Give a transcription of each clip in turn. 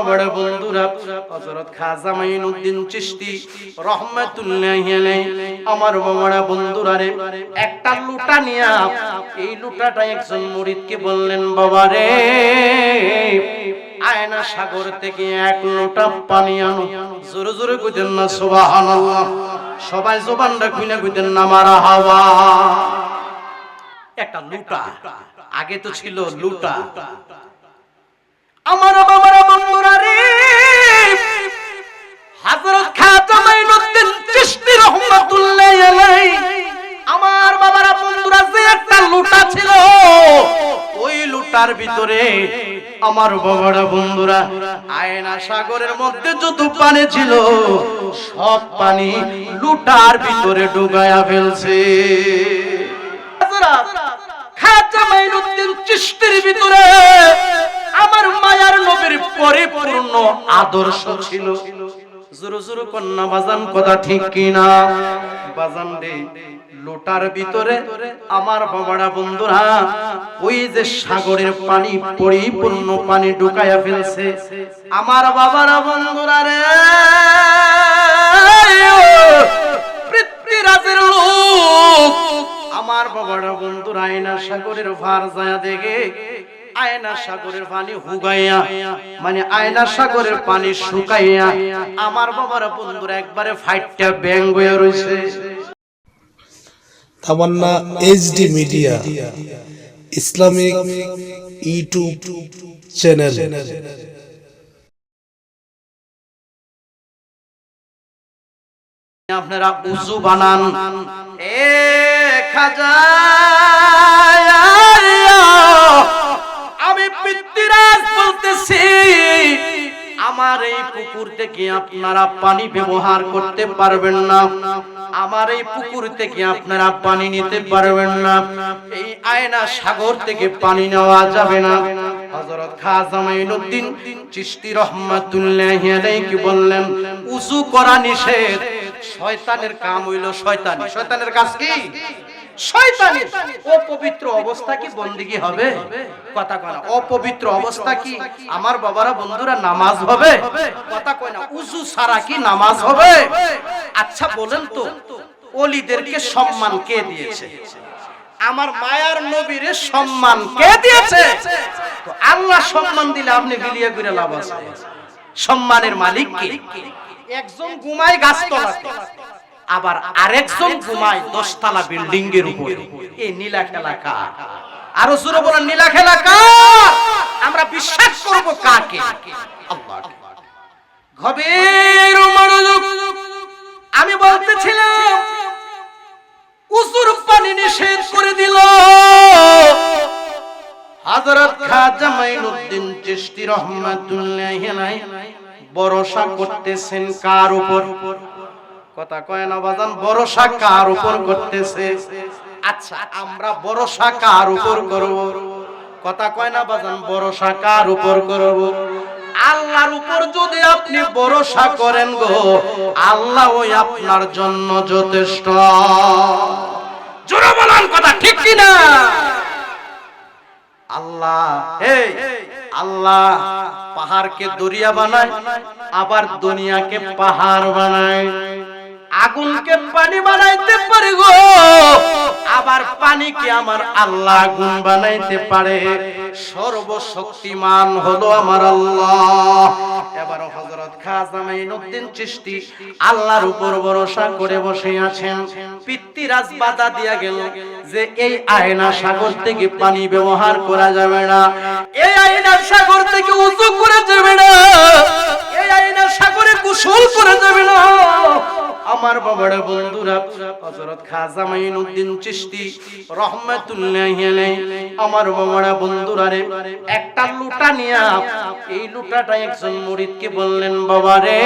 বাবার বন্ধুরা, হযরত খাজা মাইনুদ্দিন চিশতি রহমাতুল্লাহি আলাইহি, আমার বাবার বন্ধুরা রে, একটা লুটা নিয়া, এই লুটাটা একজন মুরিদকে বললেন, বাবা রে, আয়না সাগর থেকে এক লোটা পানি আনো। জোরে জোরে কইতেন না, সুবহানাল্লাহ। সবাই জবানটা খুলে কইতেন না, মারা হাওয়া। একটা লুটা, আগে তো ছিল লুটা। আমার বাবার বন্ধুরা রে হযরত খাজা মাইনুদ্দিন চিশতি রহমাতুল্লাহ আমার বাবার, বন্ধুরা, যে একটা লুটা ছিল, ওই লুটার ভিতরে আমার বাবারা, বন্ধুরা, আয়না সাগরের মধ্যে যত পানি ছিল, সব পানি লুটার ভিতরে ডুবায়া ফেলছে। খাজা ভিতরে আমার মায়ার নবীর পরিপূর্ণ আদর্শ ছিল। জোরে জোরে কন্যা বাজান কথা ঠিক কিনা? বাজান রে, লোটার ভিতরে আমার বাবারা বন্ধুরা, ওই যে সাগরের পানি, পরিপূর্ণ পানি ঢুকাইয়া ফেলছে। আমার বাবারা বন্ধুরা রে, পৃথ্বীরাজের আমার বাবারা বন্ধুরা আয়না সাগরের ভার যায় দেখে আয়না সাগরের পানি হুগাইয়া মানে আয়না সাগরের পানি শুকাইয়া আমার বাবার বন্ধুরা একবারে ফাইটটা ব্যাং হয়ে রইছে। Tamanna HD media Islamic YouTube channel. আপনারা উজু বানান। এ খাজা পিতৃরাজ বলতেছি, আমার এই পুকুর থেকে আপনারা পানি ব্যবহার করতে পারবেন না। আমার এই পুকুর থেকে আপনারা পানি নিতে পারবেন না। এই আয়না সাগর থেকে পানি নেওয়া যাবে না। হযরত খাজা মাইনুদ্দিন চিশতি রহমাতুল্লাহি আলাইহি বললেন, উযু করা নিষেধ। শয়তানের কাম হইল শয়তানি। শয়তানের কাজ কি? শয়তানি। অপবিত্র অবস্থা কি বন্দিগি হবে? কথা কয় না অপবিত্র অবস্থা কি আমার বাবারা বন্ধুরা নামাজ হবে? কথা কয় না উজু ছাড়া কি নামাজ হবে? আচ্ছা বলেন তো অলিদেরকে সম্মান কে দিয়েছে? আমার মায়ার নবীরে সম্মান কে দিয়েছে? তো আল্লাহ সম্মান দিলে আপনি বিলিয়ে করে লাভ আছে। সম্মানের মালিক কে? একজন ঘুমায় গাছতলাতে। আবার আরেকজন ঘুমায় দশতলা বিল্ডিং এর উপরে। এই নীলা খেলা কার? আরও জোরে বলেন, নীলা খেলা কার? আমরা বিশ্বাস করব কাকে? আল্লাহ গভীর মনোযোগ। আমি বলতেছিলাম উসুর পানি নিষেধ করে দিল। হযরত খাজা মাইনুদ্দিন চিশতি রহমাতুল্লাহি আলাইহি ভরসা করতেছেন কার উপর? কথা কয় না বাজান ভরসা কার উপর করতেছে আচ্ছা আমরা ভরসা কার উপর করব। কথা কয় না বাজান ভরসা কার উপর করব। আল্লাহর উপর যদি আপনি ভরসা করেন গো আল্লাহ ওই আপনার জন্য যথেষ্ট। জোরে বলান কথা ঠিক কি না আল্লাহ এই আল্লাহ পাহাড়কে দরিয়া বানায় আবার দুনিয়াকে পাহাড় বানায়। আগুনকে পানি বানাইতে পারে গো। আবার পানিকে আমার আল্লাহ আগুন বানাইতে পারে। সর্বশক্তিমান হলো আমার আল্লাহ। এবার হযরত খাজা মাইনুদ্দিন চিশতি আল্লাহর উপর ভরসা করে বসে আছেন। পিতৃরাজ বাধা দিয়া গেল যে এই আয়না সাগর থেকে পানি ব্যবহার করা যাবে না। এই আয়না সাগর থেকে বাবার বন্ধুরা, হযরত খাজা চিশতি আলাইহি, আমার বাবারা বন্ধুরা রে, একটা লুটা নিয়া এই লুটাটা একজন বললেন, বাবা রে,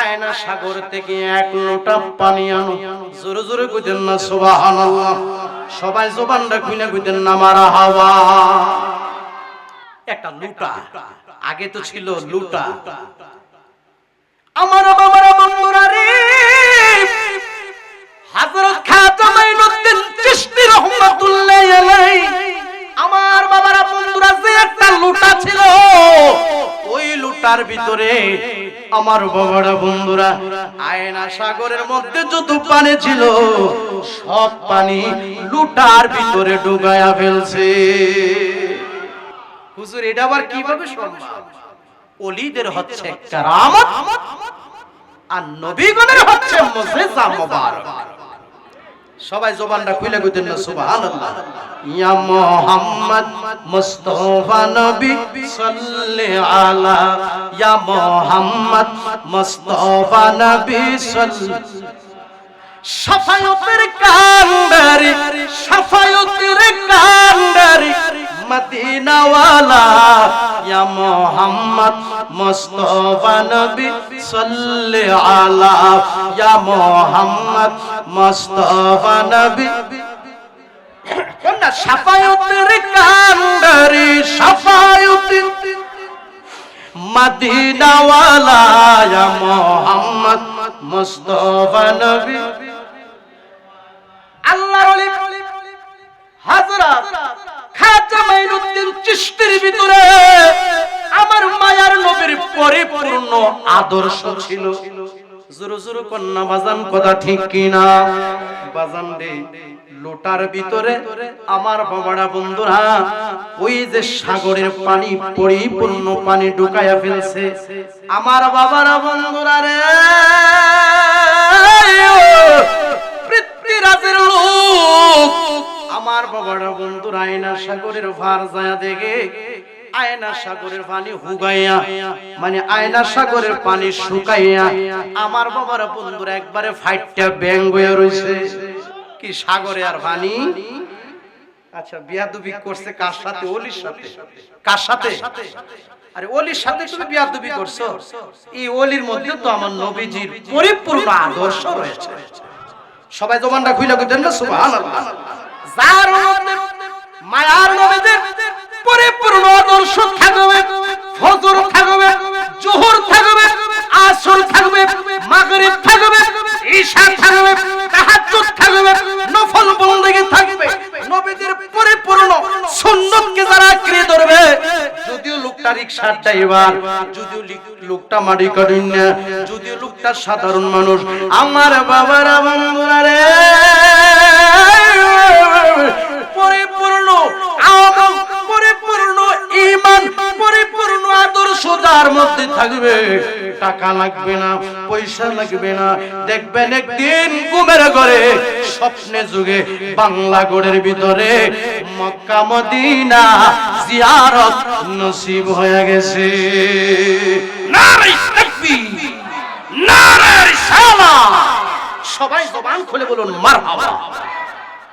আয়না সাগর থেকে এক লোটা পানি আনো। জোরে জোরে কইতেন না, সুবহানাল্লাহ। সবাই জবানটা খুলে কইতেন না, মারা হাওয়া। একটা লুটা, আগে তো ছিল লুটা। আমার বাবার বন্ধুরা রে। হযরত খাতামাইনুদ্দিন চিশতি রাহমাতুল্লাহি আলাইহি। আমার বাবারা বন্ধুরা, যে একটা লুটা ছিল লোটার ভিতরে আমার বাবারা বন্ধুরা আয়না সাগরের মধ্যে যত পানি ছিল, সব পানি লুটার ভিতরে ডুবায়া ফেলছে। হুজুর, এটা আবার কীভাবে সম্ভব? অলিদের হচ্ছে কারামত আর নবীগণের হচ্ছে মুজিজা মুবারক। সবাই জবানটা খুলে কইতেন না, সুবহানাল্লাহ। ইয়া মুহাম্মদ মুস্তাফা নবী, সাল্লি আলা। ইয়া মুহাম্মদ মুস্তাফা নবী, সাল্লি। সাফায়তের কান্ডারি সাফায়তের কান্ডারি মদিনাওয়ালা ইয়া মুহাম্মদ মুস্তাফা নবী সাল্লি আলা ইয়া মুহাম্মদ মুস্তাফা নবী। সাফায়তের কান্ডারি সাফায়তের মদিনাওয়ালা ইয়া মুহাম্মদ মুস্তাফা নবী। আল্লাহর হযরত ভিতরে আমার মায়ার নবীর পরিপূর্ণ আদর্শ ছিল। কন্যা, বাজান কথা ঠিক কিনা? বাজান লোটার ভিতরে আমার বাবারা বন্ধুরা, ওই যে সাগরের পানি, পরিপূর্ণ পানি ঢুকাইয়া ফেলছে। আমার বাবারা বন্ধুরা রে পৃথ্বীরাজের লোক আয়না সাগরের ভার যায় দেখে। আয়না সাগরের পানি হুগাইয়া মানে আয়না সাগরের পানি শুকাইয়া আমার বাবার একবারে ফাইটটা হয়ে রইছে। কি সাগরে আর পানি? আচ্ছা করছে কার সাথে? সাথে। কার সাথে? আরে সাথে তুমি করছ? এই মধ্যে তো আমার নবীজির পরিপূর্ণ আদর্শ রয়েছে। সবাই জমানটা খুইলা কইতেন না যার মায়ার নবীদের পরিপূর্ণ আদর্শ থাকবে, ফজর থাকবে, জোহর থাকবে, আসর থাকবে, মাগরিব থাকবে, ঈশা থাকবে, তাহাজ্জুদ থাকবে, নফল বন্দেগী থাকবে। নবীদের পরিপূর্ণ সুন্নতকে যারা ধরবে, যদিও লোকটা রিকশার ড্রাইভার, যদিও লিক- লোকটা মাটি কাটুন না, যদিও লোকটা সাধারণ মানুষ, আমার বাবারা বন্ধুরা রে পরিপূর্ণ আমল পরিপূর্ণ, ঈমান পরিপূর্ণ, আদর্শ যার মধ্যে থাকবে, টাকা লাগবে না, পয়সা লাগবে না। দেখবেন একদিন ঘুমের ঘরে, স্বপ্নে যুগে বাংলা গড়ের ভিতরে মক্কা, মদিনা জিয়ারত নসিব হয়ে গেছে। সবাই জবান খুলে বলুন, মারহাবা।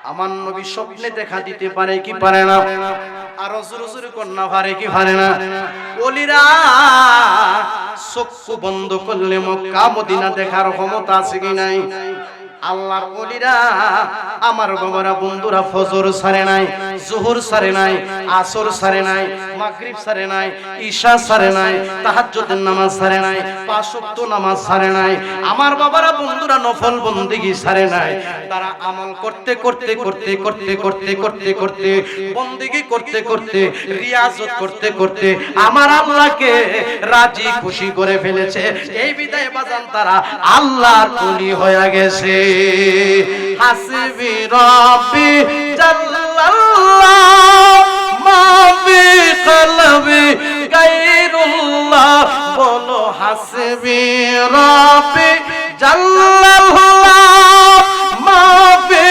আমার নবী স্বপ্নে দেখা দিতে পারে কি পারে না? আরও জোরে জোরে কন্যা পারে কি পারে না? ওলিরা চক্ষু বন্ধ করলে মক্কা, মদিনা দেখার ক্ষমতা আছে কি নাই? আল্লাহর ওলিরা, আমার বাবারা, বন্ধুরা, ফজর সারে নাই, জোহর সারে নাই, আসর সারে নাই, মাগরিব সারে নাই, ঈশা সারে নাই, তাহাজ্জুদের নামাজ সারে নাই, পাঁচ নামাজ সারে নাই, আমার বাবারা, বন্ধুরা, নফল বন্দেগী সারে নাই। তারা আমল করতে করতে করতে করতে করতে করতে করতে, বন্দেগী করতে করতে, রিয়াজত করতে করতে, আমার আল্লাহকে রাজি, খুশি করে ফেলেছে। এই বিদায় বাজান তারা আল্লাহর কুলি হয়ে গেছে। হাসবি রব্বি জাল্লাল্লাহ মা ফি কলবি গায়রুল্লাহ, বলো হাসবি রব্বি জাল্লাল্লাহ মা ফি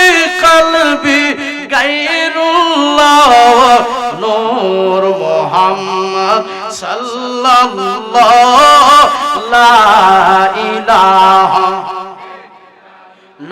কলবি গায়রুল্লাহ, নূর মুহাম্মদ সাল্লাল্লাহ, লা ইলাহা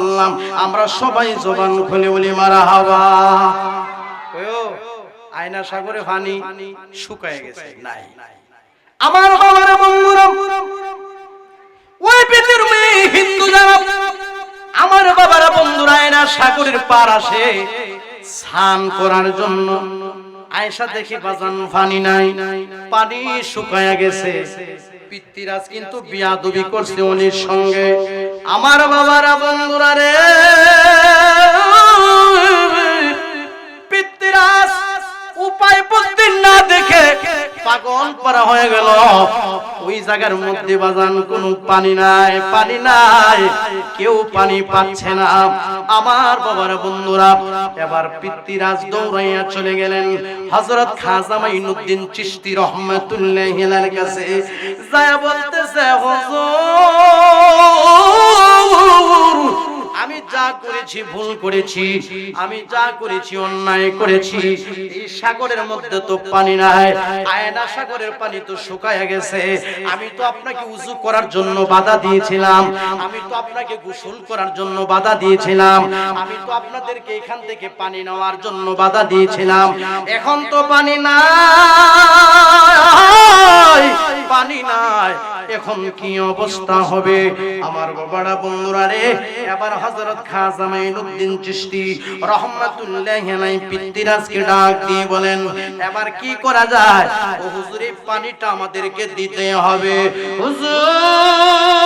ওয়াসাল্লাম আমরা সবাই জবান খুলে বলি মারহাবা ওয়ো আয়না সাগরে পানি শুকায় গেছে, নাই। আমার বাবার বন্ধুরা, ওই পৃথিবীর মেয়ে হিন্দু যারা, আমার বাবারা বন্ধুরা আয়না সাগরের পার আসে, স্নান করার জন্য। আয়সা দেখি বাজান পানি নাই, পানি শুকায়া গেছে। পিতৃরাজ কিন্তু বিয়াদবি করছে উনির সঙ্গে। আমার বাবারা বন্ধুরা রে। পিতৃরাজ উপায় বুদ্ধি না দেখে পাগল পারা হয়ে গেল। ওই জায়গার মধ্যে বাজান কোনো পানি নাই পানি নাই, কেউ পানি পাচ্ছে না। আমার বাবার বন্ধুরা, এবার পিতৃরাজ দৌড়াইয়া চলে গেলেন। হযরত খাজা মাইনুদ্দিন চিশতি রহমাতুল্লাহির কাছে। যায় বলতেছে, হুজুর আমি যা করেছি ভুল করেছি, আমি যা করেছি অন্যায় করেছি, এই সাগরের মধ্যে তো পানি নাই, আয়না সাগরের পানি তো শুকায় গেছে। আমি তো আপনাকে উজু করার জন্য বাধা দিয়েছিলাম, আমি তো আপনাকে গোসল করার জন্য বাধা দিয়েছিলাম, আমি তো আপনাদেরকে এখান থেকে পানি নেওয়ার জন্য বাধা দিয়েছিলাম। এখন তো পানি নাই পানি নাই। এখন কি অবস্থা হবে? আমার বাবারা বন্ধুরা রে এবার হযরত খাজা মাইনুদ্দিন চিশতি রহমাতুল্লাহি আলাইহি পিতৃরাজকে ডাক দিয়ে বলেন এবার কি করা যায়? ও হুজুর এই পানিটা আমাদেরকে দিতে হবে। হুজুর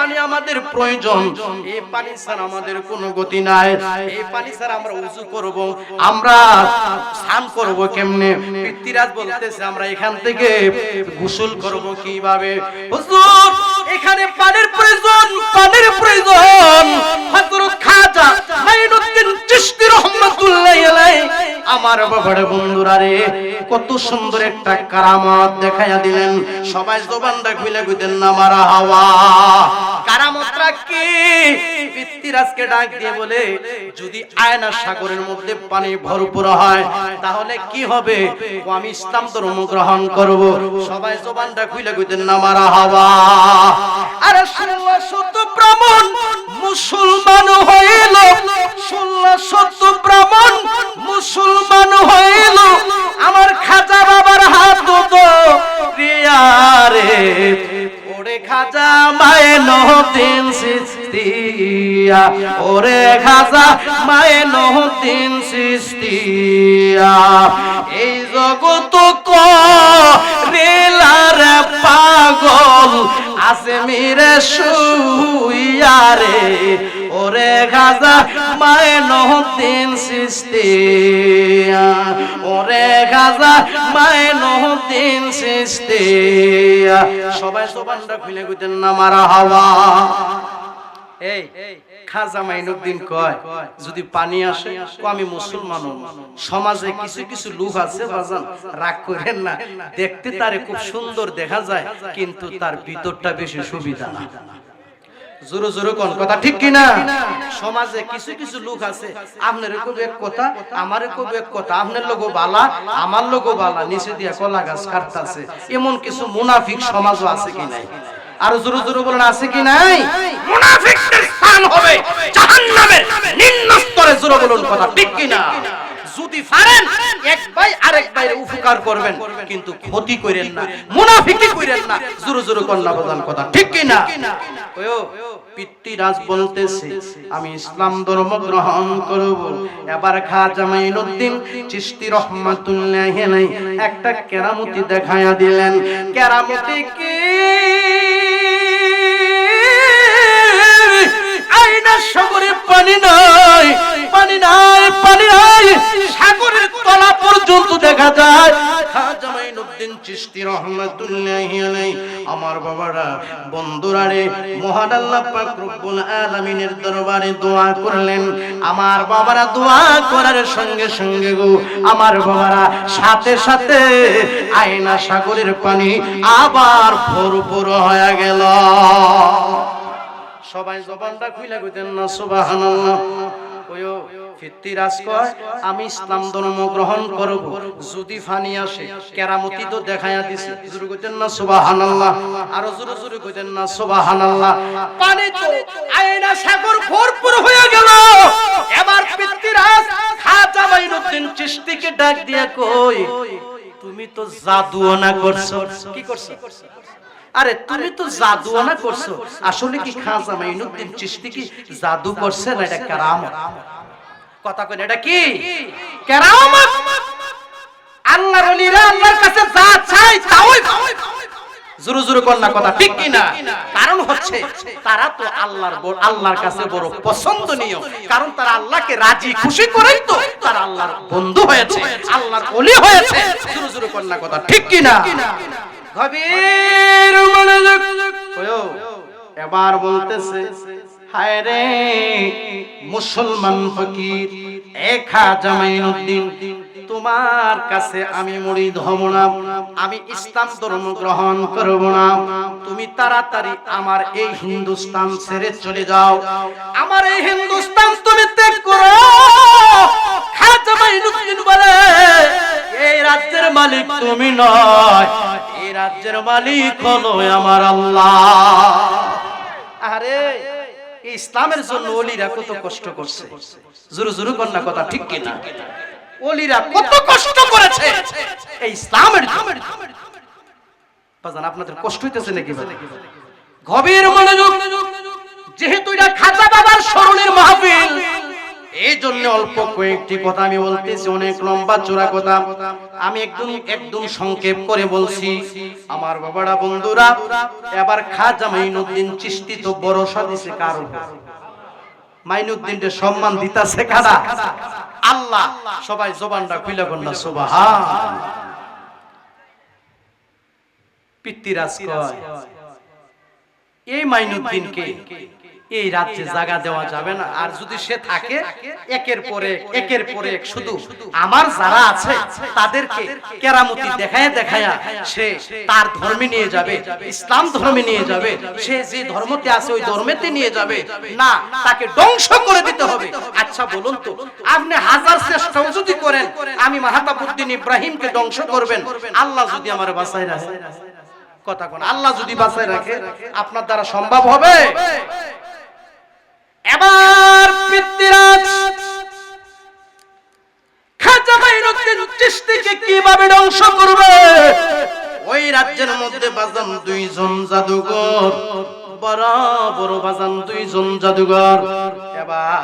পানি আমাদের প্রয়োজন। এই পানি ছাড়া আমাদের কোনো গতি নাই। এই পানি ছাড়া আমরা উজু করব। আমরা স্নান করব কেমনে? পিতৃরাজ বলতেছে, আমরা এখান থেকে গোসল করব কীভাবে? হুজুর, এখানে পানির প্রয়োজন পানির প্রয়োজন। হযরত খাজা মাইনুদ্দিন চিশতি রাহমাতুল্লাহি আলাইহি আমার বাবার বন্ধুরা রে, কত সুন্দর একটা কারামত দেখাইয়া দিলেন। সবাই জবানটা খুলে কইতেন, না মারা হাওয়া। কারামতটা কি? পিতৃরাজকে ডাক দিয়ে বলে, যদি আয়না সাগরের মধ্যে পানি ভরপুর হয়, তাহলে কি হবে? আমি ইসলাম ধর্ম গ্রহণ করব। সবাই জবানটা খুলে কইতেন, না মারা হাওয়া। আরে ষোলো শত ব্রাহ্মণ, মুসলমান হইল। ষোলো শত ব্রাহ্মণ, মুসলমান হইল। আমার খাজা বাবার হাত দুটো। রিয়ারে ওরে খাজা মায়ে নহদিন সিস্তিয়া। ওরে খাজা এই জগত ক পাগল আছে মিরে শুইয়ারে ওরে খাজা মায়ে নহদিন সিস্তিয়া। ওরে খাজা মায়ে নহদিন সিস্তিয়া। সবাই না মারা হাওয়া। এই খাজা মাইনুদ্দিন কয়, যদি পানি আসে আমি মুসলমান সমাজে কিছু কিছু লোক আছে, বাজান, রাগ করেন না। দেখতে তারে খুব সুন্দর দেখা যায়, কিন্তু তার ভিতরটা বেশি সুবিধা না। জোরো জোরো কোন কথা ঠিক কি না সমাজে কিছু কিছু লোক আছে, আপনার খুব এক কথা, আমার খুব এক কথা, আপনার লোগো বালা, আমার লোগো বালা, নিচে দিয়া কলা গাছ কাটতাছে। এমন কিছু মুনাফিক সমাজও আছে কি নাই? আর জোরো জোরো বলেন, আছে কি নাই? মুনাফিকদের স্থান হবে জাহান্নামের নিম্ন স্তরে জোরো বলুন কথা ঠিক কি না যদি পারেন, এক ভাই আরেক ভাইয়ের উপকার করবেন। কিন্তু ক্ষতি করেন না, মুনাফিকি করেন না, জোরে জোরে কন্যা প্রদান কথা। ঠিক কি না? ওয়ো পিতৃরাজ বলতেছে, আমি ইসলাম ধর্ম গ্রহণ করব। এবার খাজা মাইনুদ্দিন চিশতি রহমাতুল্লাহ আলাইহি একটা কেরামতি দেখায়া দিলেন। কেরামতি কি? আইনা সাগরে পানি নাই পানি নাই পানি নাই। সাগরের তলা পর্যন্ত দেখা যায়। আমার বাবারা দোয়া করার সঙ্গে সঙ্গে গো, আমার বাবারা সাথে সাথে আয়না সাগরের পানি আবার ভরপুর হয়ে গেল। সবাই জবানটা খুইলা কইতেন না কয়ো আমি ইসলাম ধর্ম গ্রহণ করব। যদি ফানি আসে, কেরামতি তো দিছে। কইতেন না আর কইতেন না পানি তো আয়না সাগর ভরপুর হয়ে গেল। এবার খাজা মাইনুদ্দিন চিশতিকে ডাক দিয়া কই তুমি তো জাদুও না করছ। কি করছ? আরে তুমি তো জাদু না করছ। আসলে কি খাজা মাইনুদ্দিন চিশতি কি জাদু করছে না এটা কারামত? কথা কই এটা কি? কারামত? আল্লাহর ওলিরা আল্লাহর কাছে যা চাই তাই। জোরে জোরে কর না কথা ঠিক কি না? কারণ হচ্ছে তারা তো আল্লাহর আল্লাহর কাছে বড় পছন্দনীয়। কারণ তারা আল্লাহকে রাজি খুশি করেই তো তারা আল্লাহর বন্ধু হয়েছে আল্লাহর ওলি হয়েছে। জোরে জোরে কর না কথা ঠিক কি না? গভীর এবার বলতেছে হায় রে, মুসলমান ফকির, এক জামাইনুদ্দিন তোমার কাছে আমি মুড়িদ হব না, আমি ইসলাম ধর্ম গ্রহণ করব না। তুমি তাড়াতাড়ি আমার এই হিন্দুস্তান ছেড়ে চলে যাও। আমার এই হিন্দুস্তান তুমি ত্যাগ করো। এই রাজ্যের মালিক তুমি নয়, এই রাজ্যের মালিক হলো আমার আল্লাহ। আরে ইসলামের জন্য ওলিরা কত কষ্ট করছে? জুরু জুরু কন্যা কথা ঠিক কিনা ওলিরা কত কষ্ট করেছে? এই ইসলামের জন্য। আপনাদের কষ্ট হইতেছে নাকি? গভীর মনোযোগ, যেহেতু এটা খাজা বাবার স্মরণের মাহফিল এই জন্য অল্প কয়েকটি কথা আমি বলতেছি, অনেক লম্বা চোরা কথা। আমি একদম একদম সংক্ষেপ করে বলছি। আমার বাবারা, বন্ধুরা, এবার খাজা মাইনুদ্দিন চিস্তি তো ভরসা দিছে কার উপর? মাইনুদ্দিনকে সম্মান দিতাছে কারা? আল্লাহ, সবাই জবানটা খুইলা কন্যা সুবহান। পিতৃরাজ কয়, এই মাইনুদ্দিনকে এই রাজ্যে জায়গা দেওয়া যাবে না। আর যদি সে থাকে একের পরে একের পরে এক শুধু আমার যারা আছে তাদেরকে কেরামতি দেখায় দেখায়া সে তার ধর্মে নিয়ে যাবে ইসলাম ধর্মে নিয়ে যাবে সে যে ধর্মতে আছে ওই ধর্মেতে নিয়ে যাবে। না তাকে ধ্বংস করে দিতে হবে। আচ্ছা বলুন তো আপনি হাজার চেষ্টাও যদি করেন আমি মাহাতাবুদ্দিন ইব্রাহিমকে ধ্বংস করবেন। আল্লাহ যদি আমার বাসায় রাখে। কথা কোন। আল্লাহ যদি বাঁচায় রাখে আপনার দ্বারা সম্ভব হবে এবার খাজা মাইনুদ্দিন চিশতিকে কীভাবে ধ্বংস করবে? ওই রাজ্যের মধ্যে বাজান দুইজন বড় বড় বাজান দুইজন জাদুঘর। এবার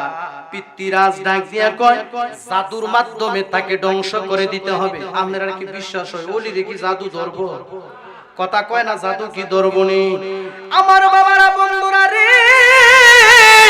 পিতৃরাজ ডাক দিয়া কয় জাদুর মাধ্যমে তাকে ধ্বংস করে দিতে হবে। আপনারা কি বিশ্বাস হয়? ওলি রেখি জাদু ধরবো? কথা কয় না জাদু কি ধরবনি আমার বাবারা বন্ধুরা রে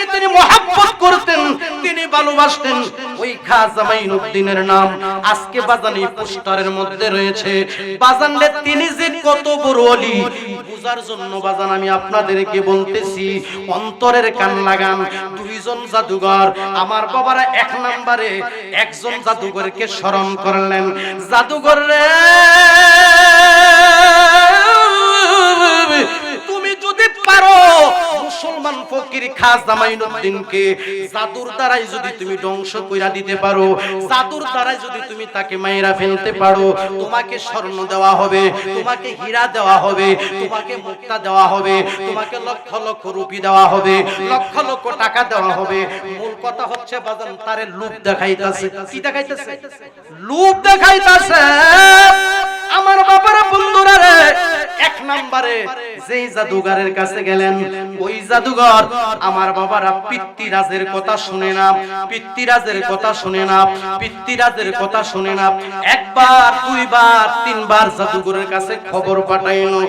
দরবারকে তিনি মহাব্বত করতেন, তিনি ভালোবাসতেন। ওই খাজা মাইনুদ্দিনের নাম আজকে বাজানি পোস্টারের মধ্যে রয়েছে। বাজানলে তিনি যে কত বড় অলি, বুঝার জন্য বাজান আমি আপনাদেরকে বলতেছি, অন্তরের কান লাগান, দুইজন জাদুঘর, আমার বাবারা এক নম্বরে একজন জাদুঘরকে স্মরণ করলেন। জাদুঘর রে যদি পারো, মুসলমান ফকির খাজা মাইনুদ্দিনকে জাদুর দ্বারাই যদি তুমি ধ্বংস কইরা দিতে পারো, জাদুর দ্বারাই যদি তুমি তাকে মাইরা ফেলতে পারো, তোমাকে স্বর্ণ দেওয়া হবে, তোমাকে হীরা দেওয়া হবে, তোমাকে মুক্তা দেওয়া হবে, তোমাকে লক্ষ লক্ষ রুপি দেওয়া হবে, লক্ষ লক্ষ টাকা দেওয়া হবে। মূল কথা হচ্ছে, বাজান, তারে লুপ দেখাইতাছে। কি দেখাইতাছে? লুপ দেখাইতাছে। আমার বাবারা বন্ধুরা রে, এক নম্বরে যেই জাদুঘরের কাছে গেলেন, ওই জাদুঘর আমার বাবারা পিতৃরাজের কথা শুনে না, পিতৃরাজের কথা শুনে না, পিতৃরাজের কথা শুনে না। একবার, দুইবার, তিনবার জাদুঘরের কাছে খবর পাঠাইলো,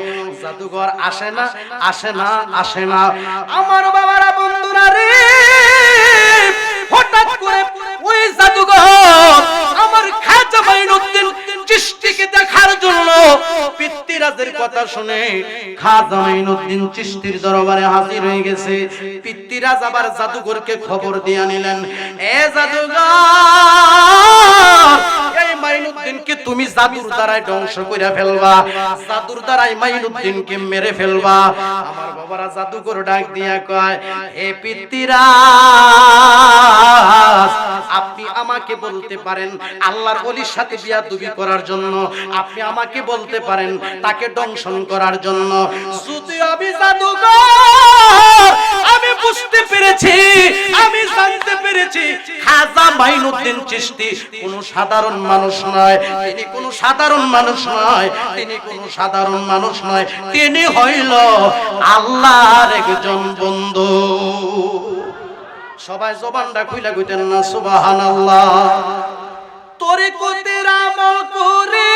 জাদুঘর আসে না আসে না আসে না। আমার বাবারা বন্ধুরা রে, হঠাৎ করে ওই জাদুঘর আমার খাজা মাইনুদ্দিন চিষ্টিকে দেখার জন্য পিতৃরাজের কথা শুনে খাজা আইনুদ্দিন চিষ্টির দরবারে হাজির হয়ে গেছে। পিতৃরাজ আবার জাদুঘরকে খবর দিয়ে নিলেন। এ জাদুঘর মাইনুদ্দিনকে তুমি জাদুর দ্বারাই ধ্বংস করে ফেলবা। জাদুর দ্বারাই মাইনুদ্দিনকে মেরে ফেলবা। আমার বাবারা জাদুঘর ডাক দিয়া কয় হে পিত্তিরাজ আপনি আমাকে বলতে পারেন আল্লাহর অলির সাথে বিয়া দুবি করার জন্য। আপনি আমাকে বলতে পারেন তাকে দংশন করার জন্য। যদি আমি জাদুঘর আমি বুঝতে পেরেছি, আমি জানতে পেরেছি। খাজা মাইনুদ্দিন চিশতি কোন সাধারণ মানুষ নয়, তিনি কোন সাধারণ মানুষ নয়, তিনি কোন সাধারণ মানুষ নয়, তিনি হইল আল্লাহর একজন বন্ধু। সবাই জবানটা কইলা কইতেন না, সুবহানাল্লাহ। তোরে কতের আমল করি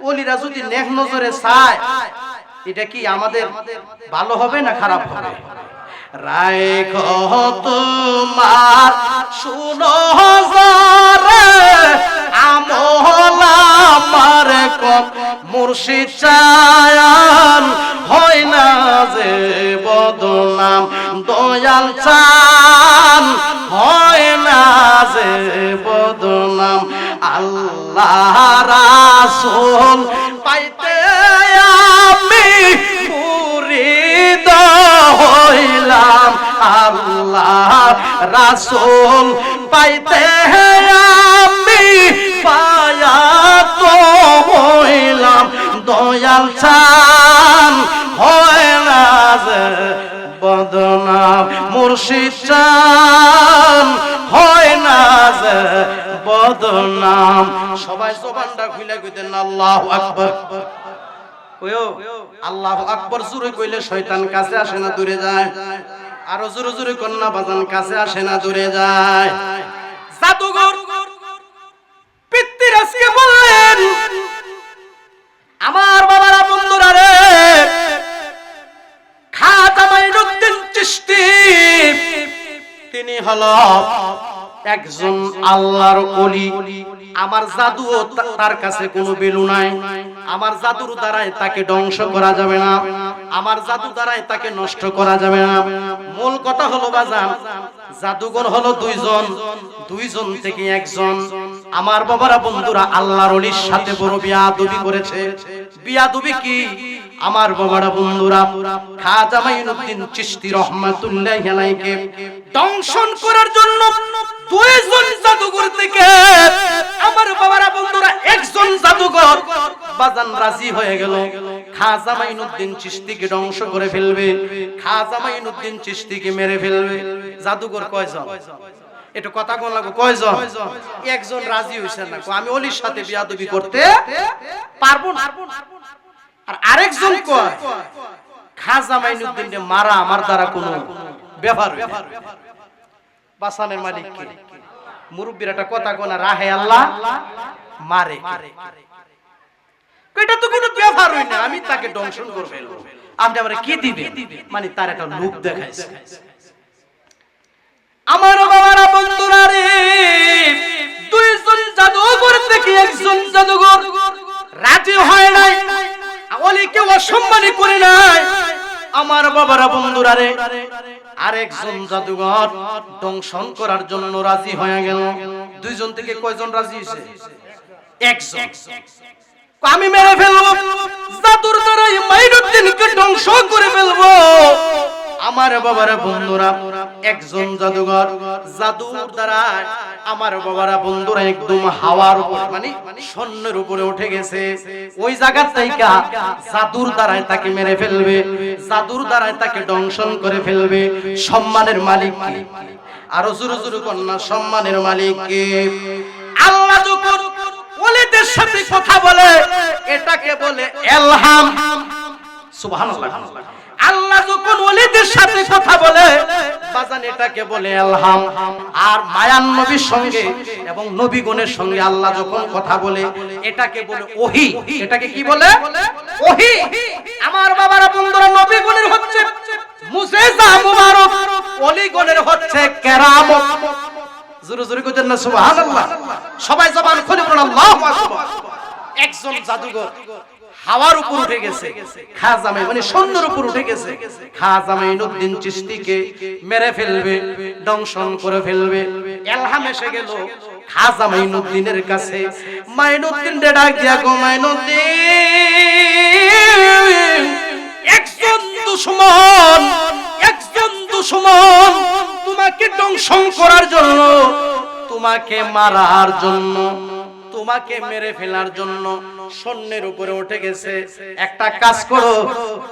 ওলিরা যদি নজরে চায় এটা কি আমাদের ভালো হবে না খারাপ হবে? তোমার, শুনো আমার মুর্শিদ চায়ান। হয় না যে বদনাম, দয়াল চান। হয় না যে বদনাম আল্লাহ রাসূল পাইতে আমি মুরিদ হইলাম। আল্লাহ রাসূল পাইতে আমি পায়া তো হইলাম। দয়াল চান যে বদনাম। মুর্শিদ চান হয় না যে বদনাম। সবাই জবানটা খুলে কইতেন, আল্লাহু আকবার। আল্লাহু আকবার। জোরে কইলে শয়তান কাছে আসে না, দূরে যায়। আরও জোরে জোরে কন্যা বাজান কাছে আসে না, দূরে যায়। জাদুঘর পিতৃরাজকে বললেন, আমার বাবারা, বন্ধুরা রে খাজা মাইনুদ্দিন চিশতি, তিনি হলো একজন আল্লাহর ওলি। আমার জাদু তার কাছে কোনো বেলু নাই। আমার জাদুর দ্বারাই তাকে ধ্বংস করা যাবে না। আমার জাদু দ্বারাই তাকে নষ্ট করা যাবে না। মূল কথা হলো বাজান, জাদুঘর হলো দুইজন দুইজন থেকে একজন। আমার বাবারা বন্ধুরা আল্লাহর অলির সাথে বড় বিয়াদবি করেছে। বিয়াদবি কি? আমার বাবারা বন্ধুরা, খাজা মাইনুদ্দিন চিশতি রহমাতুল্লাহ আলাইকে দংশন করার জন্য দুইজন জাদুঘর থেকে আমার বাবারা বন্ধুরা একজন জাদুঘর বাজান রাজি হয়ে গেল। খাজা মাইনুদ্দিন চিশতিকে ধ্বংস করে ফেলবে, খাজা মাইনুদ্দিন চিশতিকে মেরে ফেলবে। জাদুঘর কয়জন? একটু কথা কোন লাগো কয়জন? একজন রাজি হইছে না। আমি অলির সাথে বিয়াদবি করতে পারব না। আর আরেকজন কয় খাজা মাইনুদ্দিন মারা আমার দ্বারা কোনো হইবে বাসানের মালিক কে? মুরব্বীর একটা কথা কোনা রাহে আল্লাহ মারে এটা তো কোনো ব্যাপার হই না আমি তাকে দংশন করে ফেলব আপনি আমরা কি দিবে মানে তার একটা লোক দেখাইছে। আমার বাবারা বন্ধুরা রে দুইজন জাদুঘর থেকে একজন জাদুঘর। রাজি হয় নাই। অলিকে অসম্মানী করে নাই। আমার বাবারা, বন্ধুরা রে, আরেকজন জাদুঘর দংশন করার জন্য রাজি হয়ে গেল। দুইজন থেকে কয়জন রাজি হয়েছে? একজন। আমি মেরে ফেলব? জাদুর দ্বারা মাইনুদ্দিনকে ধ্বংস করে ফেলব। আমার বাবারা বন্ধুরা, একজন জাদুঘর, জাদুর দ্বারা আমার বাবারা বন্ধুরা একদম হাওয়ার উপর মানে সৈন্যের উপরে উঠে গেছে ওই জায়গা থেকে জাদুর দ্বারাই তাকে মেরে ফেলবে, জাদুর দ্বারাই তাকে দংশন করে ফেলবে সম্মানের মালিক? আরও জোরে জোরে কন্যা সম্মানের মালিক কে? আল্লাহ ওলিদের সাথে কথা বলে, এটাকে বলে এলহাম সুবহানাল্লাহ আল্লাহ যখন ওলিদের সাথে কথা বলে, বাজান এটাকে বলে আলহাম। আর মায়ান নবীর সঙ্গে এবং নবীগণের সঙ্গে আল্লাহ যখন কথা বলে, এটাকে বলে ওহি। এটাকে কি বলে? ওহি। আমার বাবারা, বন্ধুরা, নবীগণের হচ্ছে মুসেজা মুবারক, ওলিগণের হচ্ছে কেরামত। জোরে জোরে কইতেন না, সুবহানাল্লাহ। সবাই জবান খুলে আল্লাহু আকবার। একজন জাদুঘর। হাওয়ার উপর উঠে গেছে। খাজামাই মানে সৈন্যের উপর উঠে গেছে। খাজামাইনুদ্দিন চিশতিকে মেরে ফেলবে, দংশন করে ফেলবে। এলহাম এসে গেল খাজা মাইনুদ্দিনের কাছে। মাইনুদ্দিন রে ডাক দিয়া গো, মাইনুদ্দিন! একজন দুশমন একজন দুশমন তোমাকে দংশন করার জন্য, তোমাকে মারার জন্য তোমাকে মেরে ফেলার জন্য সৈন্যের উপরে উঠে গেছে। একটা কাজ করো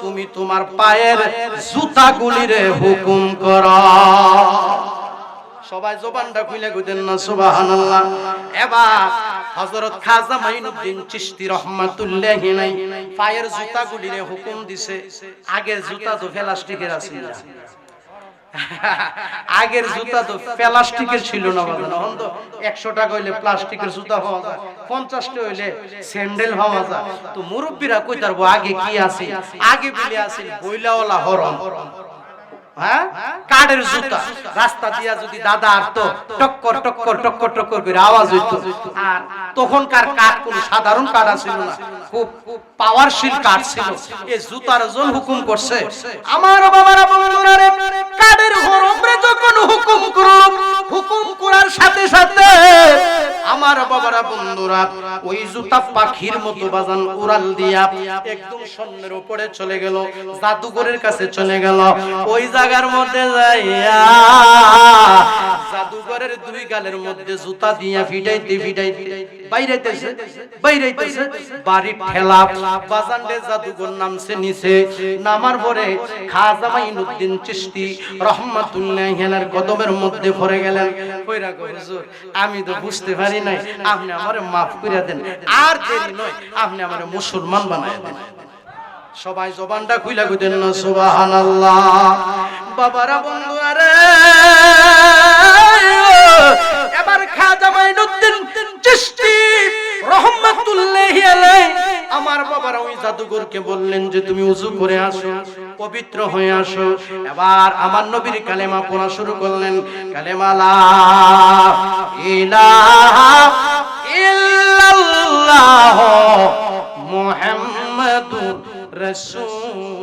তুমি তোমার পায়ের জুতা গুলিরে হুকুম করো। সবাই জবানটা খুলে গুদেন না সুবহানাল্লাহ। এবার হযরত খাজা মাইনুদ্দিন চিশতি রহমাতুল্লাহি নাই পায়ের জুতা গুলিরে হুকুম দিছে আগের জুতা তো প্লাস্টিকের আছিল আগের জুতা তো প্লাস্টিকের ছিল না না তো একশো টাকা হইলে প্লাস্টিকের জুতা হওয়া যায়, পঞ্চাশটা হইলে স্যান্ডেল হওয়া যায়। তো মুরব্বীরা কই তারবো আগে কি আছে? আগে বলে আছে, বইলাওয়ালা হরম। কাঠের জুতা। রাস্তা দিয়া যদি দাদা আরতো টক্কর টক্কর টক্কর টক্কর করে আওয়াজ হইতো। আর তখনকার কাঠ কোন সাধারণ কাঠ ছিল না। খুব পাওয়ারশীল কাঠ ছিল। এই জুতার জন হুকুম করছে, আমার বাবারা বন্ধুরা রে, কাঠের হরমরে যখন হুকুম করল হুকুম করার সাথে সাথে আমার বাবারা বন্ধুরা, ওই জুতা পাখির মতো বাজান উড়াল দিয়া একদম স্বর্ণের উপরে চলে গেল, জাদুঘরের কাছে চলে গেল। ওই জায়গার মধ্যে যাইয়া জাদুঘরের দুই গালের মধ্যে জুতা দিয়া ফিটাইতে ফিটাইতে বাইরাইতেছে বাইরাইতেছে বাড়ি ঠেলা বাজানডে জাদুঘর নামছে নিচে। নামার পরে খাজা মাইনুদ্দিন চিশতি রহমাতুল্লাহ হেনার কদমের মধ্যে পড়ে গেলেন। কইরা কই হুজুর, আমি তো বুঝতে পারি নাই। আপনি আমারে মাফ করে দেন। আর দেরি নয়, আপনি আমারে মুসলমান বানায় দেন। সবাই জবানটা খুইলা কইতেন না, সুবহানাল্লাহ। বাবারা, বন্ধুরা রে। এবার খাজা মাইনুদ্দিন চিশতি রহমাতুল্লাহি আলাইহি আমার বাবারা ওই জাদুঘরকে বললেন যে, তুমি উজু করে আসো, পবিত্র হয়ে আসো। এবার আমার নবীর কালেমা পড়া শুরু করলেন। কালেমা লা ইলাহা ইল্লাল্লাহ মুহাম্মাদুর রসুল